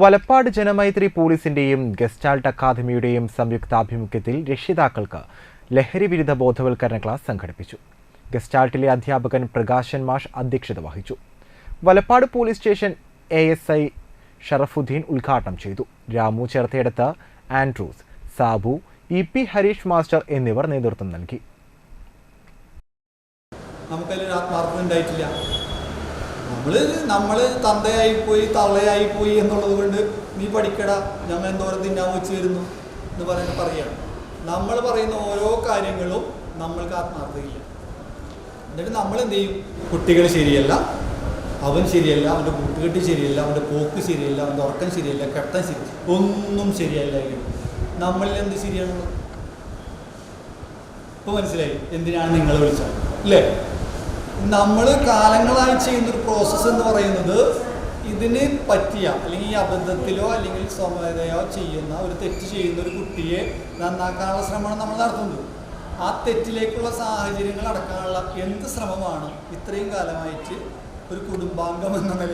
വലപ്പാട് ജനമൈത്രി പോലീസിന്റെയും ഗസ്റ്റാൾട്ട് അക്കാദമിയുടെയും സംയുക്താഭിമുഖ്യത്തിൽ രക്ഷിതാക്കൾക്ക് ലഹരി വിരുദ്ധ ബോധവൽക്കരണ ക്ലാസ് സംഘടിപ്പിച്ചു. ഗസ്റ്റാൾട്ടിലെ അധ്യാപകൻ പ്രകാശൻ മാഷ് അധ്യക്ഷത വഹിച്ചു. Valappad police station A Sharafudheen ഉദ്ഘാടനം ചെയ്തു. Ramu ചേർത്തയടുത്ത് Andrews Sabu E P Harish master എന്നിവർ നേതൃത്വം നൽകി. നമുക്കതിലൊരു ഉണ്ടായിട്ടില്ല. നമ്മൾ നമ്മൾ തന്തയായി പോയി തള്ളയായി പോയി എന്നുള്ളത് കൊണ്ട് നീ പഠിക്കടാ ഞങ്ങൾ എന്തോരം തിന്നാൻ വെച്ച് തരുന്നു എന്ന് പറഞ്ഞിട്ട് പറയുകയാണ് നമ്മൾ പറയുന്ന ഓരോ കാര്യങ്ങളും നമ്മൾക്ക് ആത്മാർത്ഥതയില്ല. എന്നിട്ട് നമ്മൾ എന്ത് ചെയ്യും? കുട്ടികൾ ശരിയല്ല അവൻ ശരിയല്ല അവന്റെ കൂട്ടുകെട്ട് ശരിയല്ല അവന്റെ പോക്ക് ശരിയല്ല അവന്റെ ഉറക്കം ശരിയല്ല കെട്ടൻ ശരി ഒന്നും ശരിയല്ല നമ്മളിൽ എന്ത് ശരിയാണുള്ളത്? ഇപ്പോൾ മനസ്സിലായി. എന്തിനാണ് നിങ്ങൾ വിളിച്ചത്? അല്ലേ? നമ്മൾ കാലങ്ങളായി ചെയ്യുന്നൊരു പ്രോസസ്സ് എന്ന് പറയുന്നത് ഇതിന് പറ്റിയ അല്ലെങ്കിൽ ഈ അബദ്ധത്തിലോ അല്ലെങ്കിൽ സ്വമേധയോ ചെയ്യുന്ന ഒരു തെറ്റ് ചെയ്യുന്ന ഒരു കുട്ടിയെ നന്നാക്കാനുള്ള ശ്രമമാണ് നമ്മൾ നടത്തുന്നത്. ആ തെറ്റിലേക്കുള്ള സാഹചര്യങ്ങൾ അടക്കാനുള്ള എന്ത് ശ്രമമാണ് ഇത്രയും കാലമായിട്ട് ഒരു കുടുംബാംഗം എന്ന നിലയിൽ?